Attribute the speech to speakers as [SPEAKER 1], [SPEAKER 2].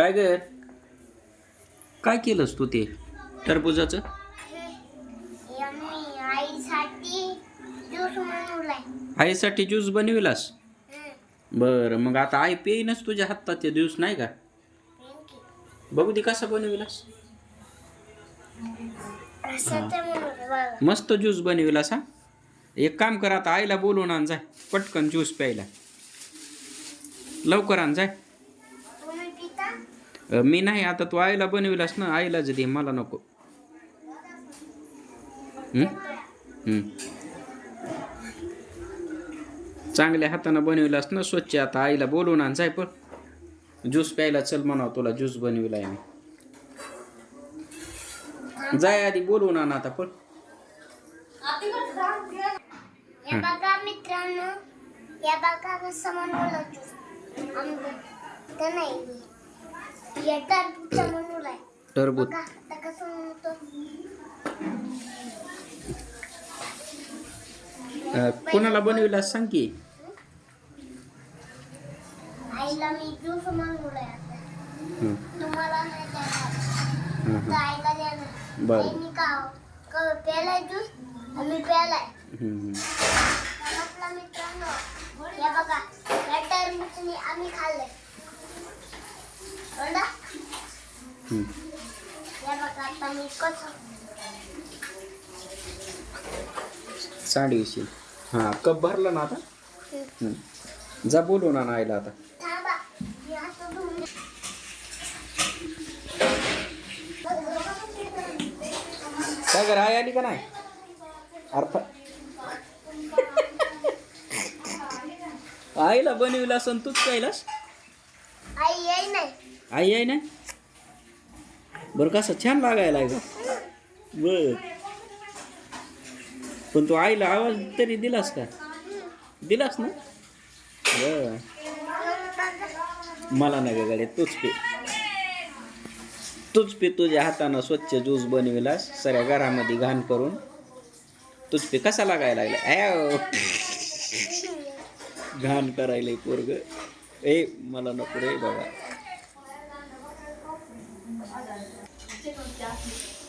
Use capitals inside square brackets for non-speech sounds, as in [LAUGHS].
[SPEAKER 1] Tiger काय केलंस तू ते टरबुजाचं?
[SPEAKER 2] आईसाठी ज्यूस
[SPEAKER 1] ज्यूस बनविलास? बरं मग आता आई पेईनच तुझ्या हाताचे दिवस नाही का? बघू दे कसा बनविलास. मस्त ज्यूस बनविलास हा? एक काम कर आता आईला बोलवून आण जाय. पटकन ज्यूस प्यायला. लवकर आण जाय. मी नाही आता तू आईला बनविलास ना आईलाच दे मला नको. चांगल्या हातानं बनविलास ना स्वच्छ आता आईला बोलवून आण जाय पण ज्यूस प्यायला चल म्हणावं तुला ज्यूस बनविलाय मी. जाय आधी बोलवून आण आता पण
[SPEAKER 2] मित्रांनो या बघा कसं बनवलं ज्यूस आंबे तर नाही हे टरबूजचं बनवलंय
[SPEAKER 1] टरबूज
[SPEAKER 2] बघा आता कसं बनवतो
[SPEAKER 1] अ, कोणाला बनविलास सांग की
[SPEAKER 2] आईला मी ज्यूस बनवलाय आता
[SPEAKER 1] हं,
[SPEAKER 2] तुम्हाला नाही देणार
[SPEAKER 1] हं,
[SPEAKER 2] तर
[SPEAKER 1] हं.
[SPEAKER 2] आईला देणार
[SPEAKER 1] बरं
[SPEAKER 2] आईने का का प्यायलाय ज्यूस आम्ही प्यायलाय
[SPEAKER 1] हं, हं.
[SPEAKER 2] म्हटलं मित्रांनो हे बघा या टरबूजनी आम्ही खाल्लंय बघा
[SPEAKER 1] हं.
[SPEAKER 2] हे बघा आता मी कसं
[SPEAKER 1] सांडविशील हां कप भरला ना आता? हं. जा बोलवून आण आईला आता. काय कर आई आली का नाही? अर्थ आईला बनविला असं तूच कायलास
[SPEAKER 2] आई नाही.
[SPEAKER 1] आई आहे ना बरं कसं छान लागायला ग बर. पण तू आईला आवाज तरी दिलास का? दिलास ना? बर. मला नाही गड्या तूच पे. तूच पे तुझ्या हातानं स्वच्छ ज्यूस बनविलास सऱ्या घरामध्ये घाण करून. तूच पे. कसा लागायला लागला? ॲव. [LAUGHS] घाण करायला पोरग. ए मला नको रे बाबा. 了。